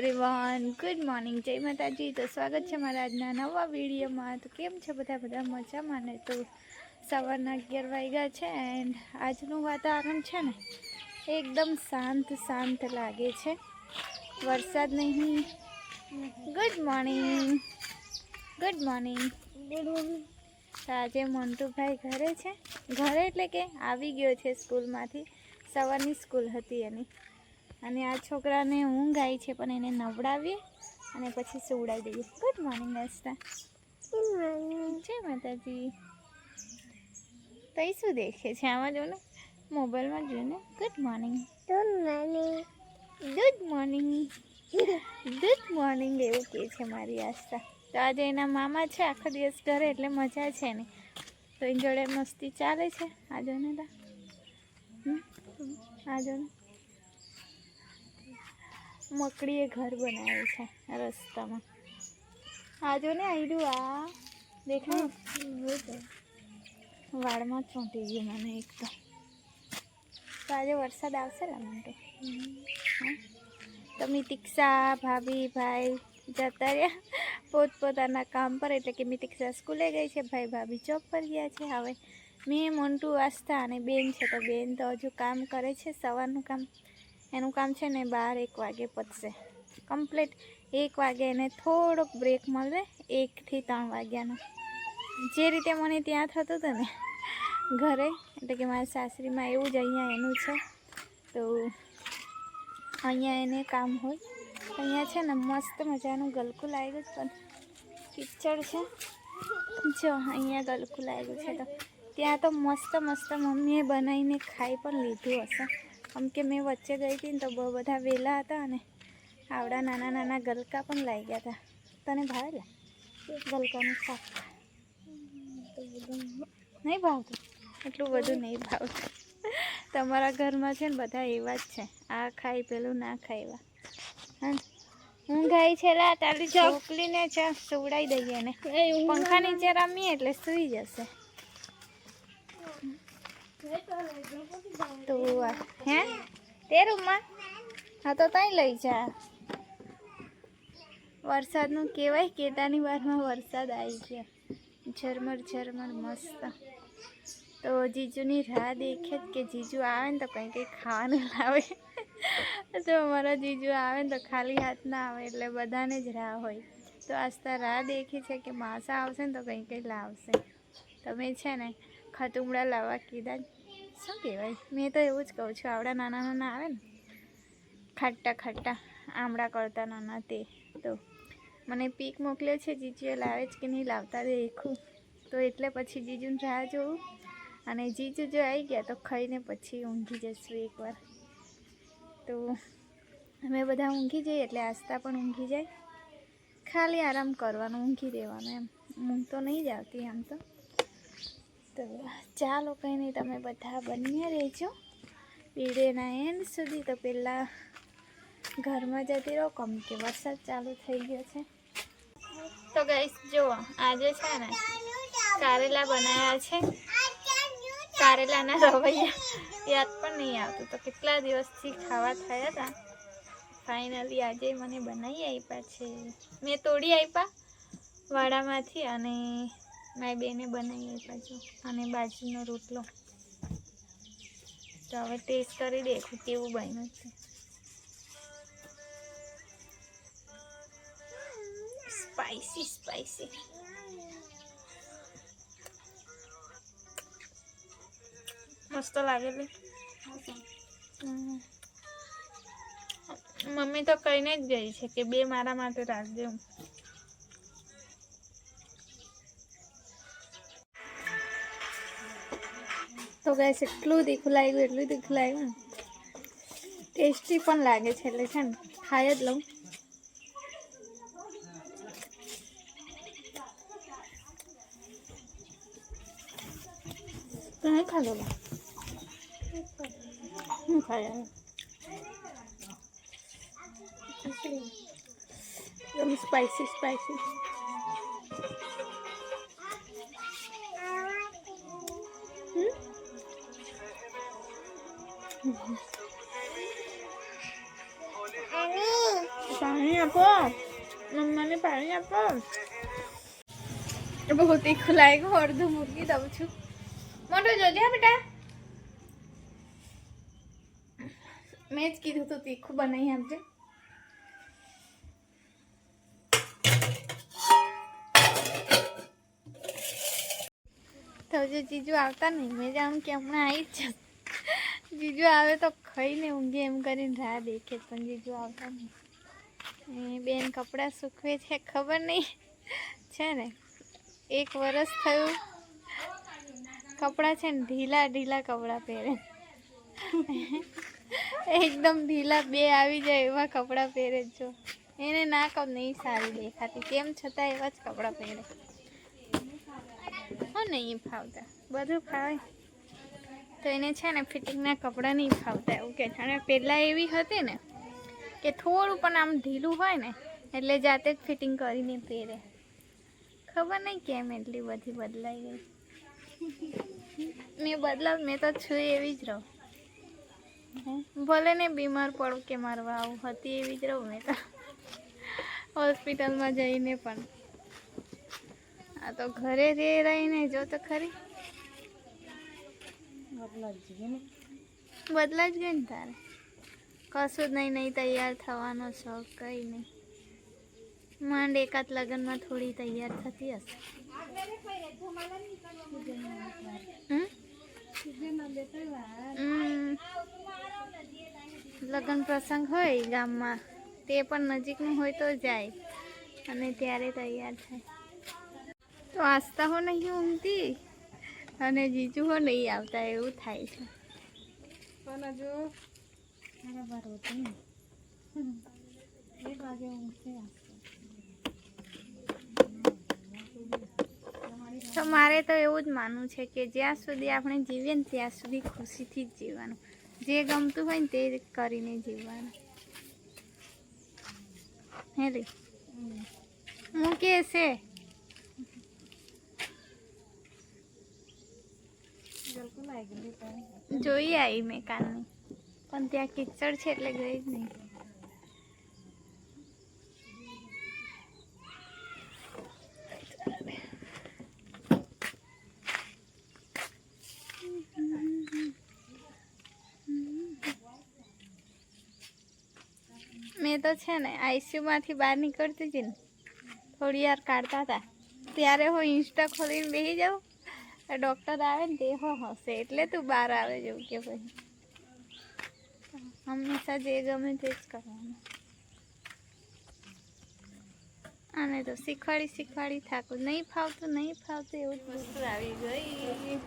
Everyone good morning જય માતાજી તો સ્વાગત છે મારા આજના નવા વિડીયોમાં. તો કેમ છે બધા? બધા મજામાં ને તો સવારના અગિયાર વાગ્યા છે એન્ડ આજનું વાતાવરણ છે ને એકદમ શાંત શાંત લાગે છે. વરસાદ નહીં. ગુડ મોર્નિંગ ગુડ મોર્નિંગ તો આજે મોન્ટુભાઈ ઘરે છે. ઘરે એટલે કે આવી ગયો છે સ્કૂલમાંથી. સવારની સ્કૂલ હતી એની. અને આ છોકરાને ઊંઘ આવી છે પણ એને નવડાવીએ અને પછી સુવડાવી દઈએ. ગુડ મોર્નિંગ નાસ્તા જય માતાજી. તઈ શું દેખે છે? આમાં જો ને મોબાઈલમાં જોઈને good morning good morning good morning એવું કહે છે મારી આસ્થા. તો આજે એના મામા છે આખો દિવસ ઘરે એટલે મજા છે ને. તો એની જોડે મસ્તી ચાલે છે. આ જો ને તા? આ જો ને મકડીએ ઘર બનાવ્યું છે રસ્તામાં. આ જો ને આવ્યું આ દેખાય વાળમાં ચોંટી ગયું મને એક તો. આજે વરસાદ આવશે ને તો? તો મિતિક્ષા ભાભી, ભાઈ જતા રહ્યા. પોતપોતાના કામ પર, એટલે કે મિતિક્ષા સ્કૂલે ગઈ છે, ભાઈ, ભાભી જોબ પર ગયા છે. હવે મેં, મોન્ટુ, આસ્થા અને બેન છે. તો બેન તો હજુ કામ કરે છે, સવારનું કામ. એનું કામ છે ને બાર એક વાગે પતશે. કમ્પ્લીટ એક વાગે એને થોડોક બ્રેક મળે એકથી ત્રણ વાગ્યાનો. જે રીતે મને ત્યાં થતું હતું ને, ઘરે, એટલે કે મારા સાસરીમાં એવું જ અહીંયા એનું છે. તો અહીંયા એને કામ હોય. અહીંયા છે ને મસ્ત મજાનું ગલકું લાગ્યું છે પણ કિચડ છે. જો, અહીંયા ગલકું લાગ્યું છે તો. ત્યાં તો મસ્ત મસ્ત મમ્મીએ બનાવીને ખાઈ પણ લીધું હશે. આમ કે મેં વચ્ચે ગઈ હતી ને તો બહુ બધા વેલા હતા અને આવડા નાના નાના ગલકા પણ લાગી ગયા હતા. તને ભાવે લે? ગલકાનું શાક. નહીં ભાવતું? એટલું બધું નહીં ભાવતું. તમારા ઘરમાં છે ને બધા એવા જ છે. આ ખાઈ પેલું ના ખાય એવા. હા. હું ગાઈ છે તારી ચોકલીને છે સુવડાવી દઈએ ને. પંખા નીચે રમીએ એટલે સૂઈ જશે. તો હે? તે રૂમમાં? હા, તો ત્યાં લઈ જા. વરસાદનું કહેવાય કેતાની વારમાં વરસાદ આવી ગયો. ઝરમર ઝરમર, મસ્ત. તો જીજુની રાહ દેખે જ કે જીજુ આવે ને તો કંઈ કંઈ ખાવાનું લાવે. તો અમારા જીજુ આવે ને તો ખાલી હાથ ના આવે, એટલે બધાને જ રાહ હોય. તો આસ્તા રાહ દેખી છે કે માસા આવશે ને તો કંઈ કંઈ લાવશે. તમે છે ને ખતુમડા લાવવા કીધા શું કહેવાય? મેં તો એવું જ કહું છું, આવડા નાના નાના આવે ને ખાટા ખાટા આમળા કરતા નાના તે, તો મને પીક મોકલ્યો છે, જીજુએ લાવે છે કે નહીં, લાવતા દેખું. તો એટલે પછી જીજુને રાહ જોઉં. અને જીજુ જો આવી ગયા તો ખાઈને પછી ઊંઘી જશું એકવાર. તો અમે બધા ઊંઘી જઈએ એટલે આસ્તા પણ ઊંઘી જાય. ખાલી આરામ કરવાનું, ઊંઘી રહેવાનું એમ. ઊંઘ તો નહીં જ આવતી આમ તો. તો ચાલો કંઈ નહીં, તમે બધા બંને રહેજો. વિડીયોના એન્ડ સુધી તો પહેલાં ઘરમાં જતી રહો, કમ કે વરસાદ ચાલુ થઈ ગયો છે. તો ગાઈસ જુઓ, આજે છે ને કારેલા બનાવ્યા છે. કારેલાના રવૈયા યાદ પણ નહીં આવતું. તો કેટલા દિવસથી ખાવા થયા હતા. ફાઇનલી આજે મને બનાવી આપ્યા છે. મેં તોડી આપ્યા વાડામાંથી અને મારી બેને બનાવી પાછું. અને બાજરીનો રોટલો. તો હવે ટેસ્ટ કરી દેખું કેવું બન્યું છે. સ્પાઈસી સ્પાઈસી મસ્ત લાગેલી. મમ્મી તો કહીને જ ગઈ છે કે બે મારા માટે રાખજે હું તો ગેસ એટલું તીખું લાગ્યું એટલું તીખું લાગ્યું ને ટેસ્ટી પણ લાગે છે એટલે છે ને ખાઈ જ લઉં. તો નહીં ખાધો શું હું એકદમ સ્પાઈસી સ્પાઈસી પાણી આપો મમ્માને પાણી આપો બહુ તીખું લાગ્યું અડધું મૂકી દઉં છું મોટો જોજે બેટા મેં જ કીધું તું તીખું બનાવી આપજે તો જો જીજુ આવતા નહીં, મેં જાણ કે હમણાં આવી જ જશે. જીજુ આવે તો ખાઈને ઊંઘે એમ કરીને રાહ દેખે, પણ જીજુ આવતા નહીં. બેન કપડાં સૂકવે છે, ખબર નહીં. છે ને, એક વરસ થયું કપડાં છે ને ઢીલા ઢીલા કપડાં પહેરે. એકદમ ઢીલા બે આવી જાય એવા કપડાં પહેરે જો. એને ના કહું, નહીં સારી દેખાતી. તેમ છતાં એવા જ કપડાં પહેરે. હો નહીં ફાવતા. બધું ફાવે. તો એને છે ને ફિટિંગના કપડાં નહીં ફાવતા એવું કે અને પહેલાં એવી હતી ને કે થોડું પણ આમ ઢીલું હોય ને એટલે જાતે જ ફિટિંગ કરીને પહેરે. ખબર નહીં કેમ એટલી બધી બદલાઈ ગઈ. મેં બદલાવ, મેં તો છું એવી જ રહું. ભલે ને બીમાર પડું કે મારવા આવું હતી એવી જ રહું મેં તો. હોસ્પિટલમાં જઈને પણ. આ તો ઘરે રે રહીને જો તો ખરી. બદલા જ ગઈ ને તારે? કશું જ નહીં નહીં તૈયાર થવાનો શોખ, કંઈ નહીં. માંડ એકાદ લગ્નમાં થોડી તૈયાર થતી હશે. લગ્ન પ્રસંગ હોય ગામમાં, તે પણ નજીકનું હોય તો જાય, અને ત્યારે તૈયાર થાય. તો આસ્તા હો નહીં ઊંઘતી? અને જીજુ હો નહીં આવતા એવું થાય છે. પણ હજુ બરાબર હોતું એક વાગે ઊંઘશે તો મારે તો એવું જ માનવું છે કે જ્યાં સુધી આપણે જીવીએ ને ત્યાં સુધી ખુશીથી જ જીવવાનું. જે ગમતું હોય ને તે કરીને જીવવાનું. હે રે હું કે છે જલકું લાગી પણ જોઈ આવી મેં કાલની. પણ ત્યાં કિચડ છે એટલે ગઈ જ નહીં. મેં તો છે ને આઈસીયુમાંથી બહાર નીકળતી હતી ને. થોડી વાર કાઢતા હતા. ત્યારે હું ઇન્સ્ટા ખોલીને બેસી જાઉં. ડૉક્ટર આવે ને તે હશે એટલે તું બહાર આવે જેવું કે ભાઈ. હંમેશા જે ગમે તે જ કરવાનું. આને તો શીખવાડી શીખવાડી થાકું. નહીં ફાવતું નહીં ફાવતું એવું વસ્તુ આવી ગઈ.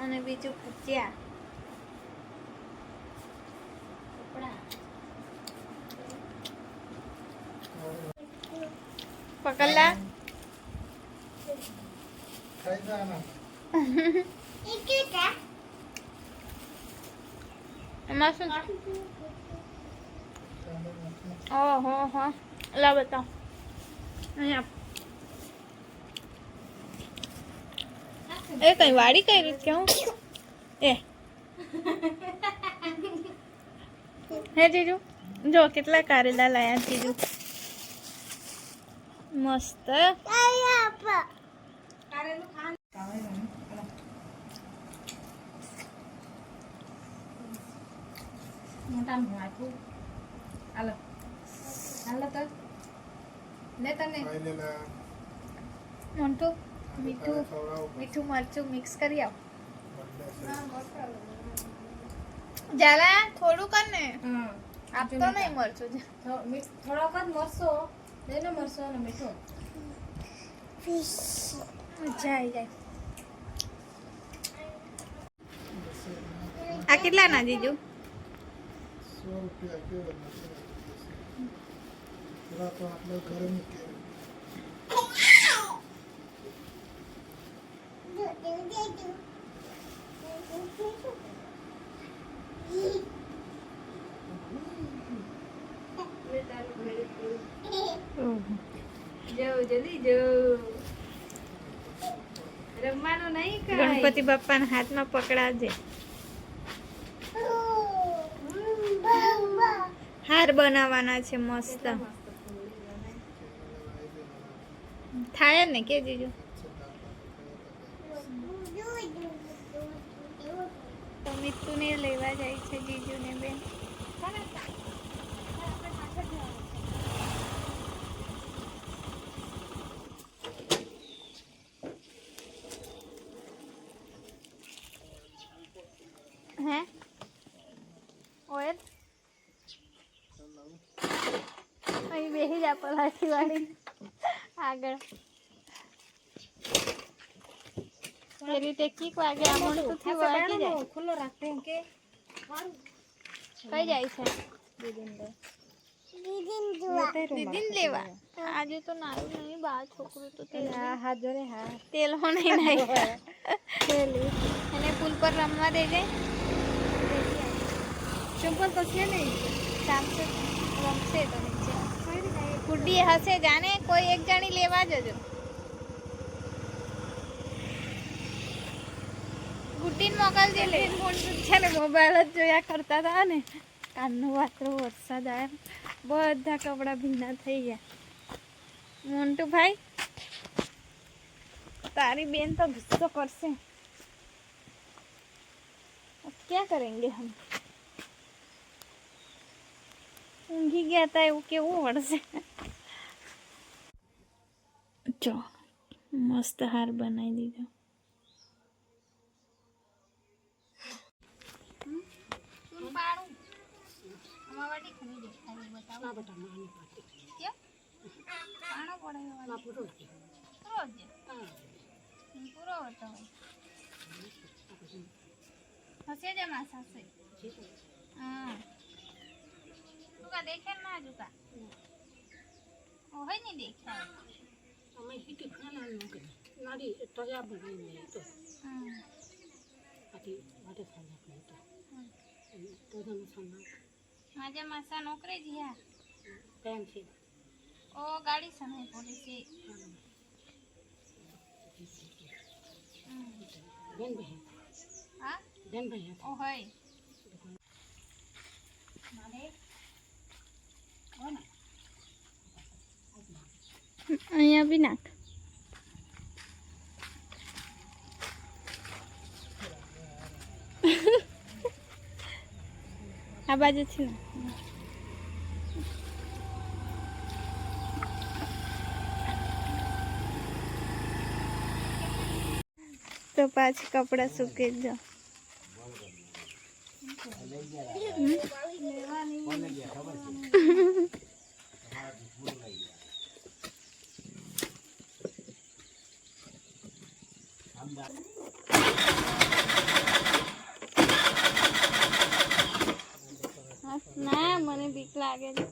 અને બીજું ભજીયા. પકડલા? એમાં શું હો લા બતાવ અહીંયા એ કઈ વાડી કઈ રીત કેવું એ હે જીજુ, જો કેટલા કારેલા લાયા જીજુ. મસ્ત. મોટા મોન્ટુ મીઠું મરચું મિક્સ કરી આવ જાલા થોડું કર ને આપતો નહીં મરચું થોડોક જ મરસો લઈને મરસો અને મીઠું. મજા આવી જાય. આ કેટલા ના જીજુ જલ્દી કાંઈ ગણપતિ બાપાના હાથમાં પકડાજે. હાર બનાવવાના છે મસ્ત. થાય ને કે જીજુ? મિત્તુને લેવા જાય છે જીજુને બેન હે ઓયલ જા પલાઠી વાળી. આગળ. એ રીતે કીક વાગે આ મોટુંથી વાગી જાય. ખુલ્લો રાખતે એમ કે. કઈ જાય છે? દીદીને લેવા. આજે તો નાનું નહીં બા છોકરું તો તેલ હા હાથ જોડે હા. તેલ હો. નહીં. નાખ્યા એને પુલ પર રમવા દેજે ચંપલ તો છે નહીં. ચાલશે. રમશે તો. ગુડ્ડી હશે જાને કોઈ એક જાણી લેવા જજો ગુડ્ડીને મોકલજે લે છે ને મોબાઈલ જ જોયા કરતા હતા ને કાનનો વાતરો વરસાદ આવ્યો બધા કપડાં ભીના થઈ ગયા મોન્ટુ ભાઈ તારી બેન તો ગુસ્સો કરશે ક્યાં કરેંગે હમ ઊંઘી ગયા હતા એવું કેવું વળશે જો મસ્ત હાર બનાવી દીધો હશે જ માસા હશે હા ઝુકા દેખે ના ઝુકા? ઓહે નહીં દેખ્યા અમે હિટ ખાના નું કે નારી તોયા બની ને તો. આથી માટે સાના કે તો. તો તો સાના માજા માસા નોકરે જીયા કેમ છે. ઓ ગાડી સમય પોલીસી બેન બહેન હા? બેન બહેન ઓહે અહીંયા બી નાખ. આ બાજુ છે ને તો પાછી કપડાં સૂકી જ જાઓ હા, ના મને બીક લાગે છે.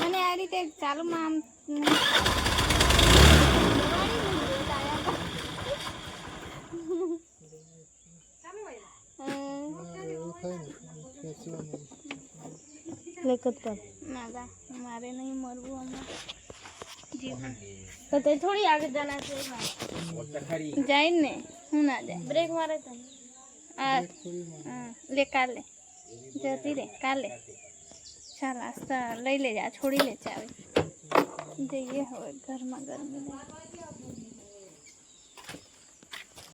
મને આ રીતે ચાલુમાં આમ લેકત પર. ના મારે નહીં મરવું હમણાં. તો તે થોડી આગળ જાના છે. જાય ને હું ના જાય. બ્રેક મારે તો. આ લે કાલે. જતી રે કાલે. ચાલ આસ્તા લઈ લેજે છોડી લે ચાવી જઈએ હવે ઘરમાં ગરમી. લાગે